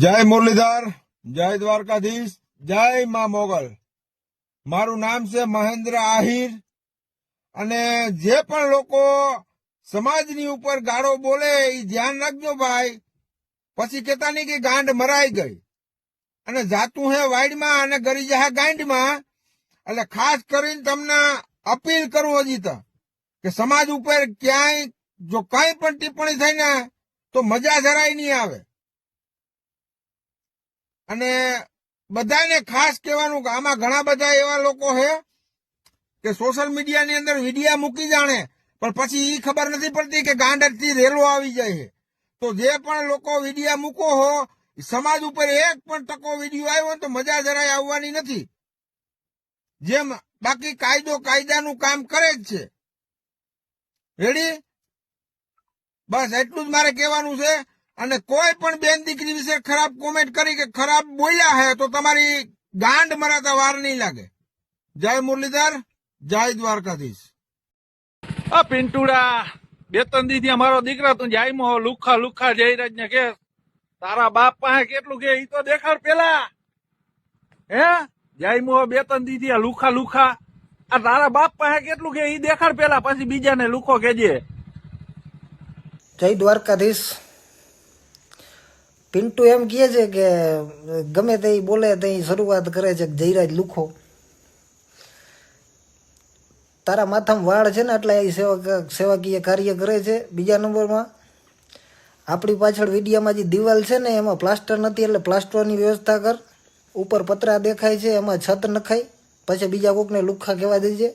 જય મુરલીધર, જય દ્વારકાધીશ, જય મા મોગલ. મારું નામ છે મહેન્દ્ર આહિર અને જે પણ લોકો સમાજની ઉપર ગાળો બોલે એ ધ્યાન રાખજો ભાઈ. પછી કેતા નહીં કે ગાંડ મરાઈ ગઈ. અને જાતું હે વાઈડમાં અને ગરી જાહે ગાંડમાં. એટલે ખાસ કરીને તમને અપીલ કરું હજી તો કે સમાજ ઉપર ક્યાંય જો કઈ પણ ટિપ્પણી થઈ ને, તો મજા જરાય નહીં આવે. અને બધાને ખાસ કહેવાનું કે આમાં ઘણા બધા એવા લોકો છે કે સોશિયલ મીડિયાની અંદર વિડીયા મૂકી જાણે, પણ પછી એ ખબર નથી પડતી કે ગાંડરથી રેલો આવી જાય છે. તો જે પણ લોકો વિડીયા મૂકો હો સમાજ ઉપર એક પણ ટકો વીડિયો આવ્યો તો મજા જરાય આવવાની નથી. જેમ બાકી કાયદો કાયદાનું કામ કરે જ છે. રેડી બસ એટલું જ મારે કહેવાનું છે. અને કોઈ પણ બેન દીકરી વિશે ખરાબ કોમેન્ટ કરી કે ખરાબ બોલ્યા હે તો તમારી ગાંડ મરાતા વાર નહીં લાગે. જય મુરલીધર જય દ્વારકાધીશ. આ પિન્ટુડા બે ત્રણ દીધી અમારો મારો દીકરા તું જાય લુખા લુખા જયરાજ ને કે તારા બાપ પાસે કેટલું કે ઈ તો દેખાડ પેલા. હે? જાયમો બે ત્રણ દીધી આ લુખા લુખા. આ તારા બાપ પાસે કેટલું કે ઈ દેખાડ પેલા પછી બીજાને લુખો કેજે. જય દ્વારકાધીશ. પિન્ટુ એમ કહે છે કે, ગમે તે બોલે, તે શરૂઆત કરે છે જયરાજ લુખો. તારા માથામાં વાળ છે ને એટલે એ સેવા સેવાકીય કાર્ય કરે છે બીજા નંબરમાં. આપણી પાછળ વિડીયામાં જે દિવાલ છે ને, એમાં પ્લાસ્ટર નથી, એટલે પ્લાસ્ટરની વ્યવસ્થા કર. ઉપર પતરા દેખાય છે, એમાં છત નખાય. પછી બીજા કોકને લુખા કહેવા દેજે.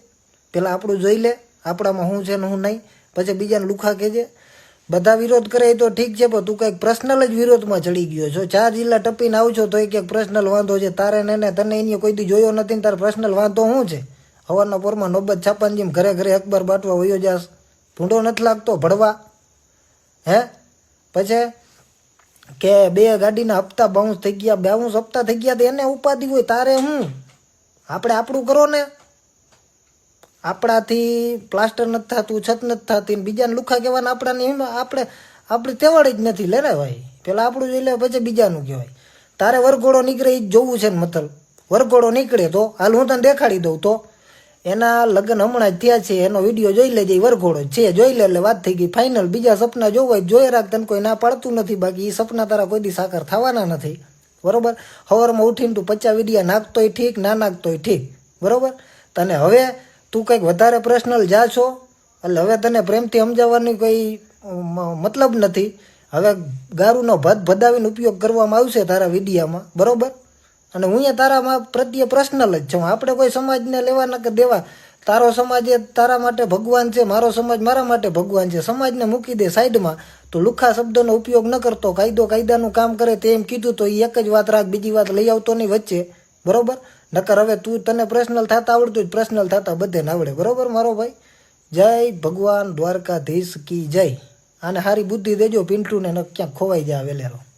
પહેલાં આપણું જોઈ લે, આપણામાં શું છે ને શું નહીં. પછી બીજાને લુખા કહેજે. બધા વિરોધ કરે તો ઠીક છે, પણ તું કંઈક પર્સનલ જ વિરોધમાં ચડી ગયો છો. ચાર જિલ્લા ટપીને આવશો તો એક એક પર્સનલ વાંધો છે. તારે ને તને એની કોઈ દી જોયો નથી ને તારે પર્સનલ વાંધો શું છે? હવારના પોરમાં નોબત છાપાની જેમ ઘરે ઘરે અખબાર બાટવા વયો જાસ ભૂંડો નથી લાગતો ભડવા હે? પછી કે બે ગાડીના હપ્તા બાઉન્સ થઈ ગયા બાઉન્સ હપ્તા થઈ ગયા તો એને ઉપાધિ હોય, તારે હું આપણે આપણું કરો ને. આપણાથી પ્લાસ્ટર નથી થતું, છત નથી થતી ને બીજાને લુખા કહેવાના આપણાની આપણે આપણે તેવાડી જ નથી. લે ભાઈ, પેલા આપણું જોઈ લે, પછી બીજાનું કહેવાય. તારે વરઘોડો નીકળે એ જ જોવું છે ને મતલબ. વરઘોડો નીકળે તો, હાલ હું તને દેખાડી દઉં તો. એના લગ્ન હમણાં જ થયા છે, એનો વીડિયો જોઈ લેજે એ વરઘોડો છે. જોઈ લે એટલે વાત થઈ ગઈ ફાઇનલ બીજા સપના જોવા હોય જોઈ રાખ, તને કોઈ ના પાડતું નથી. બાકી એ સપના તારા કોઈ દી સાકર થવાના નથી. બરોબર? સવારમાં ઉઠીને તું પચાસ વિડીયા નાખતોય ઠીક, ના નાખતોય ઠીક. બરોબર? તને હવે તું કંઈક વધારે પર્સનલ જા છો? એટલે હવે તને પ્રેમથી સમજાવવાની કોઈ મતલબ નથી. હવે ગારુનો ભદ ભદાવીને ઉપયોગ કરવામાં આવશે તારા વિડીયામાં, બરોબર? અને હું અહીંયા તારામાં પ્રત્યે પર્સનલ જ છું. આપણે કોઈ સમાજને લેવાના કે દેવા. તારો સમાજ એ તારા માટે ભગવાન છે, મારો સમાજ મારા માટે ભગવાન છે. સમાજને મૂકી દે સાઈડમાં. તો લુખા શબ્દોનો ઉપયોગ ન કરતો. કાયદો કાયદાનું કામ કરે તે એમ કીધું તો એ એક જ વાત રાખ, બીજી વાત લઈ આવતો નહીં વચ્ચે. બરોબર? નકર હવે તું તને પર્સનલ થતા આવડતું જ પર્સનલ થતા બધે આવડે બરોબર? મારો ભાઈ? જય ભગવાન દ્વારકાધીશ કી જય. આને સારી બુદ્ધિ દેજો, પિન્ટુને ક્યાંક ખોવાઈ જાય વેલેરો.